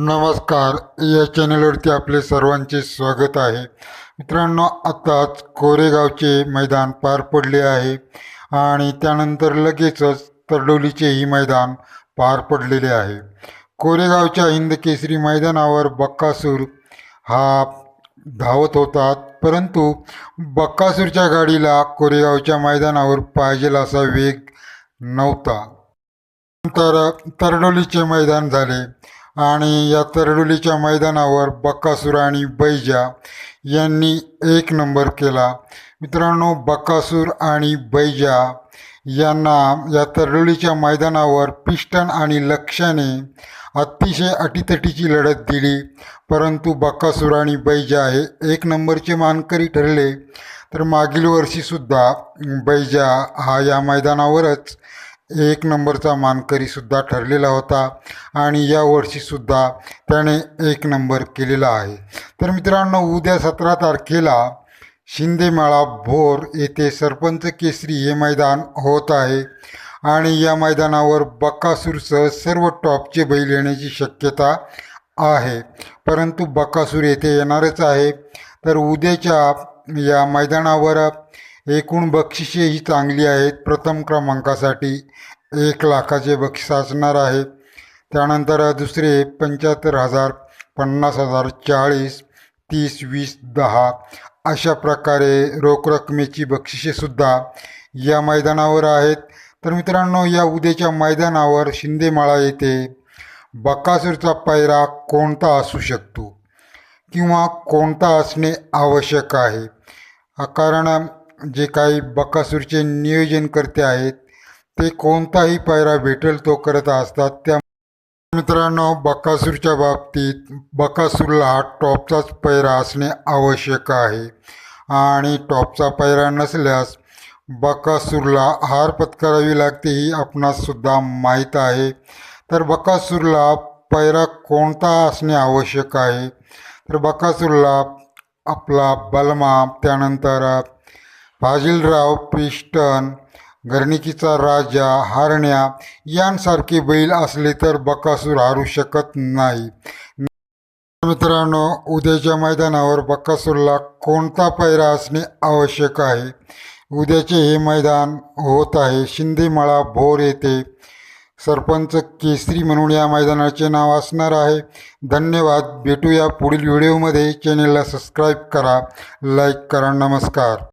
नमस्कार. या चॅनलवरती आपले सर्वांचे स्वागत आहे. मित्रांनो आत्ताच कोरेगावचे मैदान पार पडले आहे आणि त्यानंतर लगेचच तरडोलीचेही मैदान पार पडलेले आहे. कोरेगावच्या हिंद केसरी मैदानावर बक्कासूर हा धावत होतात परंतु बक्कासूरच्या गाडीला कोरेगावच्या मैदानावर पाहिजेल असा वेग नव्हता. नंतर तरडोलीचे मैदान झाले. आणि या तरडोलीच्या मैदानावर बक्कासूर आणि बैजा यांनी एक नंबर केला. मित्रांनो बक्कासूर आणि बैजा यांना या तरडोलीच्या मैदानावर पिस्टन आणि लक्ष्याने अतिशय अटीतटीची लढत दिली. परंतु बक्कासूर आणि बैजा हे एक नंबरचे मानकरी ठरले. तर मागील वर्षीसुद्धा बैजा हा या मैदानावरच एक नंबरचा मानकरीसुद्धा ठरलेला होता आणि या वर्षीसुद्धा त्याने एक नंबर केलेला आहे. तर मित्रांनो उद्या सतरा तारखेला शिंदेमाळा भोर येथे सरपंच केसरी हे मैदान होत आहे आणि या मैदानावर बकासूरसह सर्व टॉपचे बैल येण्याची शक्यता आहे. परंतु बकासूर येथे येणारच आहे. तर उद्याच्या या मैदानावर एकूण बक्षिसेही चांगली आहेत. प्रथम क्रमांकासाठी एक लाखाचे बक्षीस असणार आहे त्यानंतर दुसरे पंच्याहत्तर हजार पन्नास हजार चाळीस तीस वीस दहा अशा प्रकारे रोख रकमेची बक्षिसेसुद्धा या मैदानावर आहेत. तर मित्रांनो या उद्याच्या मैदानावर शिंदेमाळा येथे बकासूरचा पायरा कोणता असू शकतो किंवा कोणता असणे आवश्यक आहे? कारण जे काही बकासूरचे नियोजनकर्ते आहेत ते कोणताही पायरा भेटेल तो करत असतात. त्या मित्रांनो बकासूरच्या बाबतीत बकासूरला हा टॉपचाच पैरा असणे आवश्यक आहे. आणि टॉपचा पैरा नसल्यास बकासूरला हार पत्करावी लागते ही आपणाससुद्धा माहीत आहे. तर बकासूरला पैरा कोणता असणे आवश्यक आहे? तर बकासूरला आपला बलमा त्यानंतर फाजिलराव पिस्टन गर्णिकीचा राजा हारण्या यांसारखे बैल असले तर बकासूर हारू शकत नाही. मित्रांनो उद्याच्या मैदानावर बकासूरला कोणता पैरा असणे आवश्यक आहे? उद्याचे हे मैदान होत आहे शिंदेमाळा भोर येथे. सरपंच केसरी म्हणून या मैदानाचे नाव असणार आहे. धन्यवाद. भेटूया पुढील व्हिडिओमध्ये. चॅनेलला सबस्क्राईब करा लाईक करा नमस्कार.